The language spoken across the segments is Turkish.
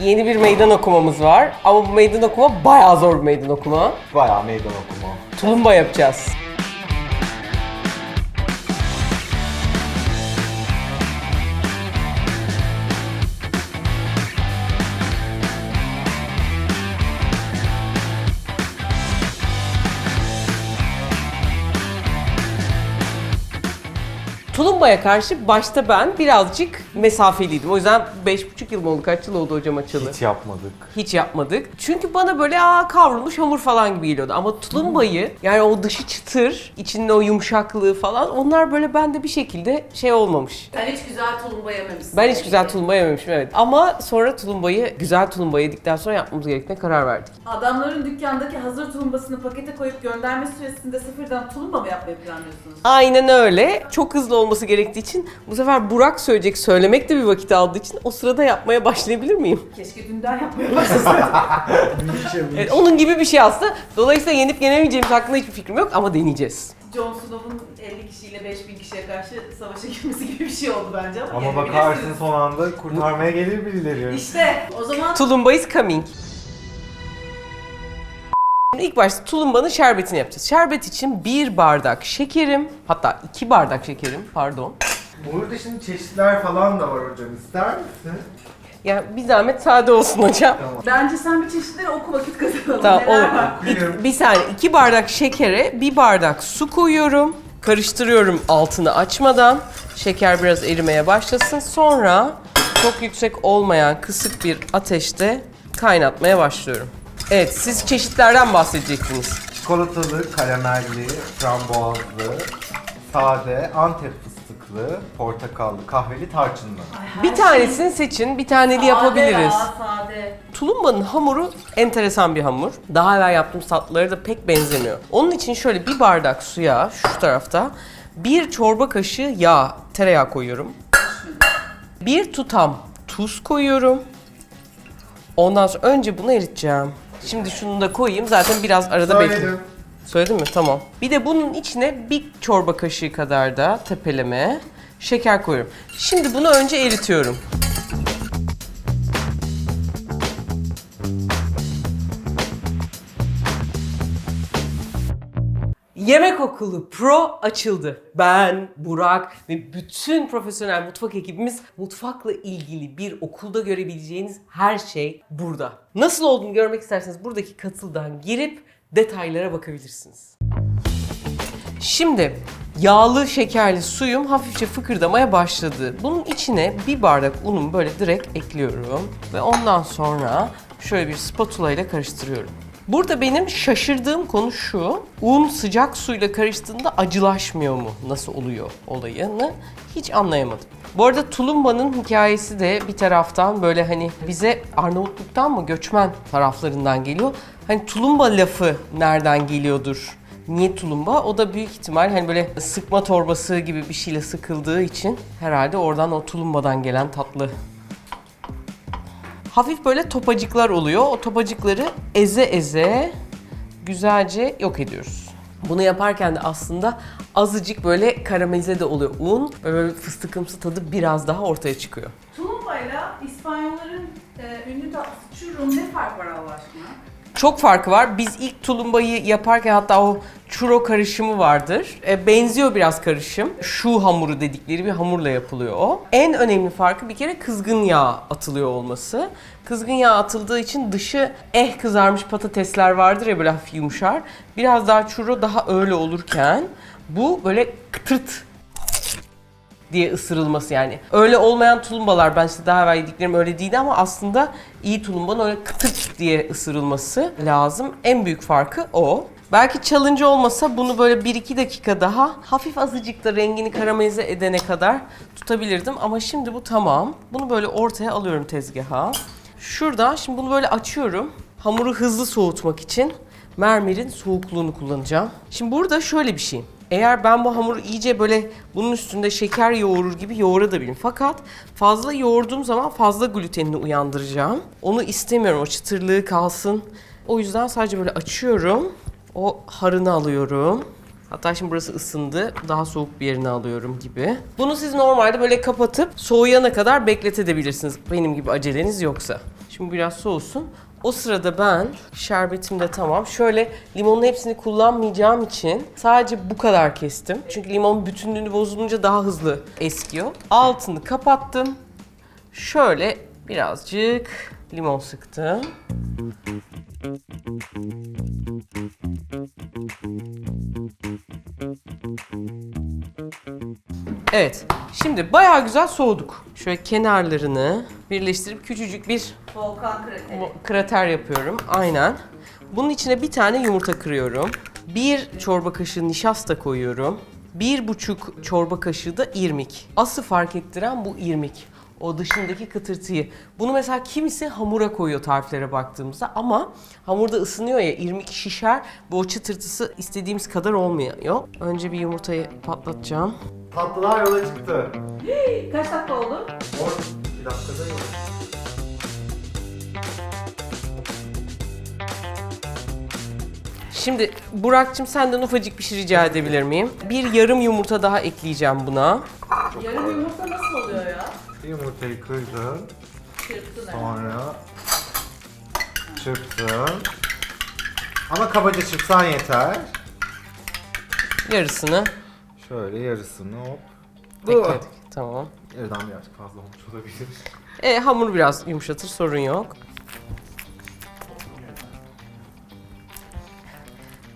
Yeni bir meydan okumamız var. Ama bu meydan okuma bayağı zor bir meydan okuma. Bayağı meydan okuma. Tulumba yapacağız. Tulumba'ya karşı başta ben birazcık mesafeliydim. O yüzden 5,5 yıl mı oldu? Kaç yıl oldu hocam açılı? Hiç yapmadık. Hiç yapmadık. Çünkü bana böyle aa kavrulmuş hamur falan gibi geliyordu. Ama tulumbayı yani o dışı çıtır, içinde o yumuşaklığı falan onlar böyle bende bir şekilde şey olmamış. Sen hiç güzel tulumba yememişsin. Ben hiç güzel tulumba yememişim evet. Ama sonra tulumbayı, güzel tulumba yedikten sonra yapmamız gerektiğine karar verdik. Adamların dükkandaki hazır tulumbasını pakete koyup gönderme süresinde sıfırdan tulumba mı yapmayı planlıyorsunuz? Aynen öyle. Çok hızlı olması gerektiği için bu sefer Burak söyleyecek, söylemek de bir vakit aldığı için o sırada yapmaya başlayabilir miyim? Keşke dünden yapmaya başlasaydın. Evet, onun gibi bir şey aslında. Dolayısıyla yenip yenemeyeceğimiz hakkında hiçbir fikrim yok ama deneyeceğiz. Jon Snow'un 50 kişiyle 5000 kişiye karşı savaşa girmesi gibi bir şey oldu bence ama Ama bakarsın son anda kurtarmaya gelir birileri. İşte o zaman Tulumba is coming. İlk başta tulumbanın şerbetini yapacağız. Şerbet için bir bardak şekerim, hatta iki bardak şekerim, pardon. Burada şimdi çeşitler falan da var hocam. İster misin? Yani bir zahmet sade olsun hocam. bence sen bir çeşitleri oku vakit kazanalım. Tamam Neler olur. var? Bir saniye, iki bardak şekere bir bardak su koyuyorum. Karıştırıyorum altını açmadan. Şeker biraz erimeye başlasın. Sonra çok yüksek olmayan kısık bir ateşte kaynatmaya başlıyorum. Evet, siz çeşitlerden bahsedecektiniz. Çikolatalı, karamelli, frambuazlı, sade, antep fıstıklı, portakallı, kahveli, tarçınlı. Bir şey tanesini seçin, bir taneli sade yapabiliriz. Ya, sade. Tulumbanın hamuru enteresan bir hamur. Daha evvel yaptığım tatlılara da pek benzemiyor. Onun için şöyle bir bardak suya şu tarafta bir çorba kaşığı yağ, tereyağı koyuyorum. Bir tutam tuz koyuyorum. Ondan sonra önce bunu eriteceğim. Şimdi şunu da koyayım. Zaten biraz arada bekliyorum. Söyledim. Mi? Tamam. Bir de bunun içine bir çorba kaşığı kadar da tepeleme şeker koyuyorum. Şimdi bunu önce eritiyorum. Yemek Okulu Pro açıldı. Ben, Burak ve bütün profesyonel mutfak ekibimiz mutfakla ilgili bir okulda görebileceğiniz her şey burada. Nasıl olduğunu görmek isterseniz buradaki katıldan girip detaylara bakabilirsiniz. Şimdi yağlı şekerli suyum hafifçe fıkırdamaya başladı. Bunun içine bir bardak unumu böyle direkt ekliyorum ve ondan sonra şöyle bir spatula ile karıştırıyorum. Burada benim şaşırdığım konu şu. Un sıcak suyla karıştığında acılaşmıyor mu? Nasıl oluyor olayını hiç anlayamadım. Bu arada tulumbanın hikayesi de bir taraftan böyle hani bize Arnavutluk'tan mı göçmen taraflarından geliyor. Hani tulumba lafı nereden geliyordur? Niye tulumba? O da büyük ihtimal hani böyle sıkma torbası gibi bir şeyle sıkıldığı için herhalde oradan o tulumbadan gelen tatlı. Hafif böyle topacıklar oluyor. O topacıkları eze eze güzelce yok ediyoruz. Bunu yaparken de aslında azıcık böyle karamelize de oluyor un. Böyle fıstıkımsı tadı biraz daha ortaya çıkıyor. Tulumbayla İspanyolların e, ünlü tatlısı churro ne fark var Allah aşkına? Çok farkı var. Biz ilk tulumbayı yaparken hatta o churro karışımı vardır. E, benziyor biraz karışım. Şu hamuru dedikleri bir hamurla yapılıyor o. En önemli farkı bir kere kızgın yağ atılıyor olması. Kızgın yağ atıldığı için dışı eh kızarmış patatesler vardır ya böyle hafif yumuşar. Biraz daha churro daha öyle olurken bu böyle kıtırt diye ısırılması yani. Öyle olmayan tulumbalar ben işte daha evvel yediklerim öyle değildi ama aslında iyi tulumbanın öyle kıtırt diye ısırılması lazım. En büyük farkı o. Belki challenge olmasa bunu böyle 1-2 dakika daha hafif azıcık da rengini karamelize edene kadar tutabilirdim. Ama şimdi bu tamam. Bunu böyle ortaya alıyorum tezgaha. Şurada şimdi bunu böyle açıyorum. Hamuru hızlı soğutmak için mermerin soğukluğunu kullanacağım. Şimdi burada şöyle bir şey. Eğer ben bu hamuru iyice böyle bunun üstünde şeker yoğurur gibi yoğurabilirim. Fakat fazla yoğurduğum zaman fazla glutenini uyandıracağım. Onu istemiyorum. O çıtırlığı kalsın. O yüzden sadece böyle açıyorum. O harını alıyorum. Hatta şimdi burası ısındı. Daha soğuk bir yerine alıyorum gibi. Bunu siz normalde böyle kapatıp soğuyana kadar bekletebilirsiniz. Benim gibi aceleniz yoksa. Şimdi biraz soğusun. O sırada ben şerbetim de tamam. Şöyle limonun hepsini kullanmayacağım için sadece bu kadar kestim. Çünkü limonun bütünlüğünü bozulunca daha hızlı eskiyor. Altını kapattım. Şöyle birazcık limon sıktım. Evet. Şimdi bayağı güzel soğuduk. Şöyle kenarlarını birleştirip küçücük bir Volkan krateri. bu- krater yapıyorum. Aynen. Bunun içine bir tane yumurta kırıyorum. Bir çorba kaşığı nişasta koyuyorum. Bir buçuk çorba kaşığı da irmik. Asıl fark ettiren bu irmik. O dışındaki kıtırtıyı. Bunu mesela kimisi hamura koyuyor tariflere baktığımızda ama hamurda ısınıyor ya irmik şişer. Bu o çıtırtısı istediğimiz kadar olmuyor. Önce bir yumurtayı patlatacağım. Tatlılar yola çıktı. Kaç dakika oldu? Or bir dakikada yok. Şimdi Burak'cığım senden ufacık bir şey rica edebilir miyim? Bir yarım yumurta daha ekleyeceğim buna. Yarım yumurta nasıl oluyor ya? Yumurtayı kırdın. Çırptın ha. Sonra çırptın. Ama kabaca çırpsan yeter. Yarısını Şöyle yarısını hop. ekledik. Tamam. Evden birazcık fazla olmuş olabilir. E, hamur biraz yumuşatır sorun yok.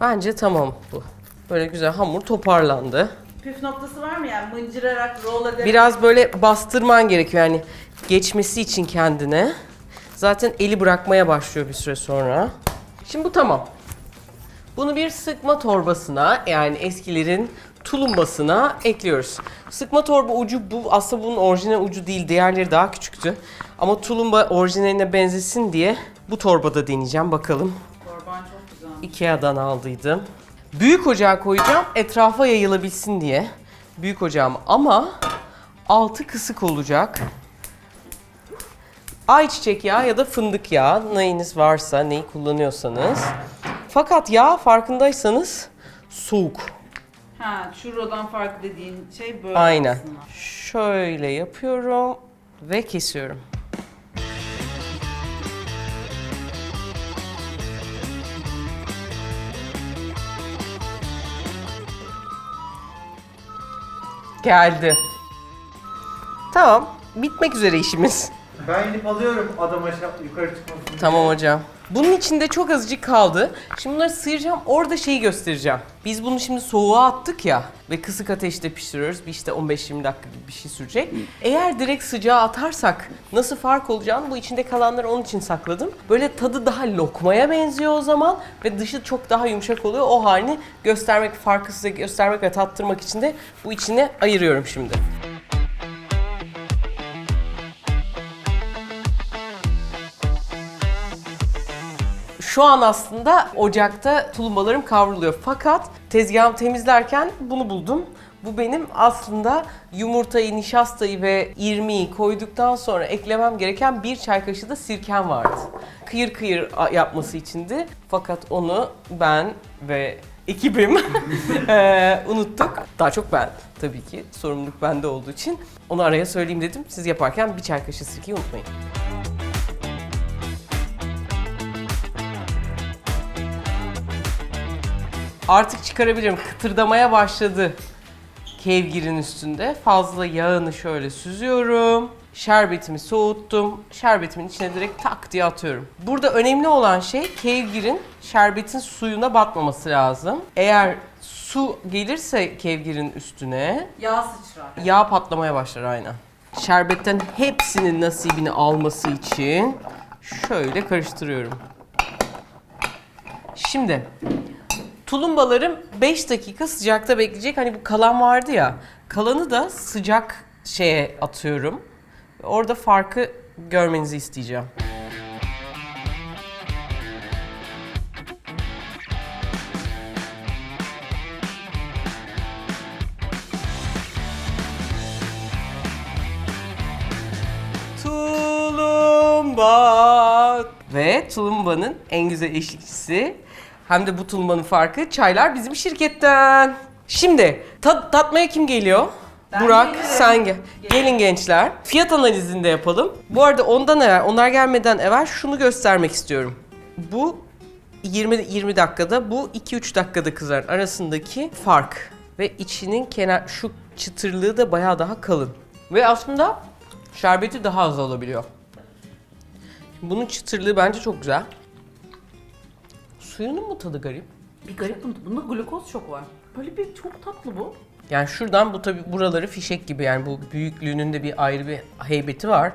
Bence tamam bu. Böyle güzel hamur toparlandı. Püf noktası var mı yani? Mıncırarak, roll ederek. Biraz böyle bastırman gerekiyor yani geçmesi için kendine. Zaten eli bırakmaya başlıyor bir süre sonra. Şimdi bu tamam. Bunu bir sıkma torbasına yani eskilerin tulumbasına ekliyoruz. Sıkma torba ucu bu aslında bunun orijinal ucu değil diğerleri daha küçüktü. Ama tulumba orijinaline benzesin diye bu torbada deneyeceğim bakalım. Torban çok güzel. Ikea'dan aldıydım. Büyük ocağa koyacağım etrafa yayılabilsin diye. Büyük ocağım ama altı kısık olacak. Ayçiçek yağı ya da fındık yağı neyiniz varsa neyi kullanıyorsanız. Fakat yağ farkındaysanız soğuk. Ha, churro'dan farklı dediğin şey böyle Aynen. aslında. Şöyle yapıyorum ve kesiyorum. Geldi. Tamam, bitmek üzere işimiz. Ben gidip alıyorum adam aşağı yukarı çıkmasını. Tamam hocam. Bunun içinde çok azıcık kaldı. Şimdi bunları sıyıracağım. Orada şeyi göstereceğim. Biz bunu şimdi soğuğa attık ya ve kısık ateşte pişiriyoruz. Bir işte 15-20 dakika gibi bir şey sürecek. Eğer direkt sıcağa atarsak nasıl fark olacağını bu içinde kalanları onun için sakladım. Böyle tadı daha lokmaya benziyor o zaman ve dışı çok daha yumuşak oluyor. O halini göstermek, farkı size göstermek ve tattırmak için de bu içine ayırıyorum şimdi. Şu an aslında ocakta tulumbalarım kavruluyor. Fakat tezgahımı temizlerken bunu buldum. Bu benim aslında yumurtayı, nişastayı ve irmiği koyduktan sonra eklemem gereken bir çay kaşığı da sirkem vardı. Kıyır kıyır yapması içindi. Fakat onu ben ve ekibim unuttuk. Daha çok ben tabii ki. Sorumluluk bende olduğu için. Onu araya söyleyeyim dedim. Siz yaparken bir çay kaşığı sirkeyi unutmayın. Artık çıkarabilirim. Kıtırdamaya başladı kevgirin üstünde. Fazla yağını şöyle süzüyorum. Şerbetimi soğuttum. Şerbetimin içine direkt tak diye atıyorum. Burada önemli olan şey kevgirin şerbetin suyuna batmaması lazım. Eğer su gelirse kevgirin üstüne Yağ sıçrar. yağ patlamaya başlar aynen. Şerbetten hepsinin nasibini alması için şöyle karıştırıyorum. Şimdi tulumbalarım 5 dakika sıcakta bekleyecek. Hani bu kalan vardı ya. Kalanı da sıcak şeye atıyorum. Orada farkı görmenizi isteyeceğim. Tulumba ve tulumbanın en güzel eşlikçisi hem de bu tulumbanın farkı çaylar bizim şirketten. Şimdi tat, tatmaya kim geliyor? Ben Burak gelirim. sen gel. Gelin gençler. Fiyat analizini de yapalım. Bu arada ondan evvel, onlar gelmeden evvel şunu göstermek istiyorum. Bu 20 20 dakikada, bu 2-3 dakikada kızaran arasındaki fark ve içinin kenar şu çıtırlığı da bayağı daha kalın. Ve aslında şerbeti daha az alabiliyor. Bunun çıtırlığı bence çok güzel. Suyunun mu tadı garip? Bir garip bunda, bunda glukoz çok var. Böyle bir çok tatlı bu. Yani şuradan bu tabi buraları fişek gibi yani bu büyüklüğünün de bir ayrı bir heybeti var.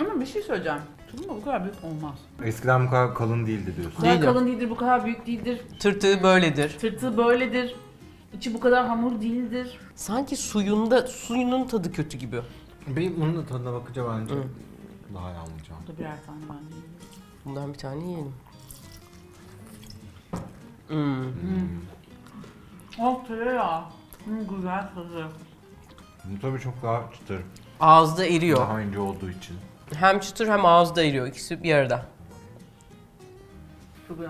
Ama bir şey söyleyeceğim. Tulumba bu kadar büyük olmaz. Eskiden bu kadar kalın değildi diyorsun. Bu kadar Değildir. kalın değildir, bu kadar büyük değildir. Tırtığı böyledir. Tırtığı böyledir. İçi bu kadar hamur değildir. Sanki suyunda suyunun tadı kötü gibi. Bir bunun da tadına bakınca bence daha iyi anlayacağım. Bu da birer tane bence. Bundan bir tane yiyelim. Hmm. Oh tereyağı. Hmm, güzel tadı. Bu tabii çok daha çıtır. Ağızda eriyor. Daha ince olduğu için. Hem çıtır hem ağızda eriyor. İkisi bir arada. Çok mi?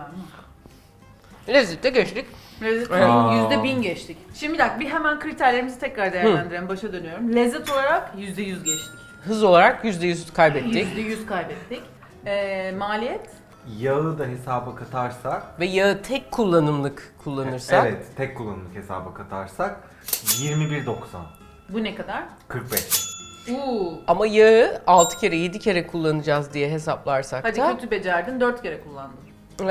Lezzete geçtik. Lezzet Aa. yüzde bin geçtik. Şimdi bir dakika bir hemen kriterlerimizi tekrar değerlendirelim. Başa dönüyorum. Lezzet olarak yüzde yüz geçtik. Hız olarak %100 kaybettik. Yüzde yüz kaybettik. Ee, maliyet? Yağı da hesaba katarsak, Ve yağı tek kullanımlık kullanırsak evet tek kullanımlık hesaba katarsak 21.90. Bu ne kadar? 45. Uuu. ama yağı 6 kere 7 kere kullanacağız diye hesaplarsak Hadi da kötü becerdin dört kere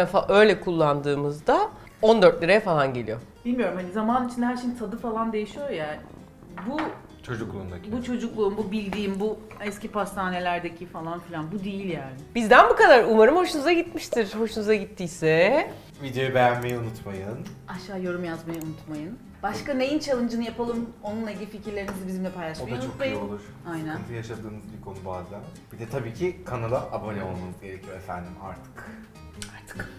fa- öyle kullandığımızda 14 liraya falan geliyor. Bilmiyorum hani zaman içinde her şeyin tadı falan değişiyor ya. Bu Çocukluğundaki. bu çocukluğum, bu bildiğim, bu eski pastanelerdeki falan filan bu değil yani. Bizden bu kadar. Umarım hoşunuza gitmiştir. Hoşunuza gittiyse Videoyu beğenmeyi unutmayın. Aşağı yorum yazmayı unutmayın. Başka neyin challenge'ını yapalım? Onunla ilgili fikirlerinizi bizimle O paylaşmayı da çok iyi olur. Aynen. Sıkıntı yaşadığınız bir konu bazen. Bir de tabii ki kanala abone olmanız gerekiyor efendim artık. Artık.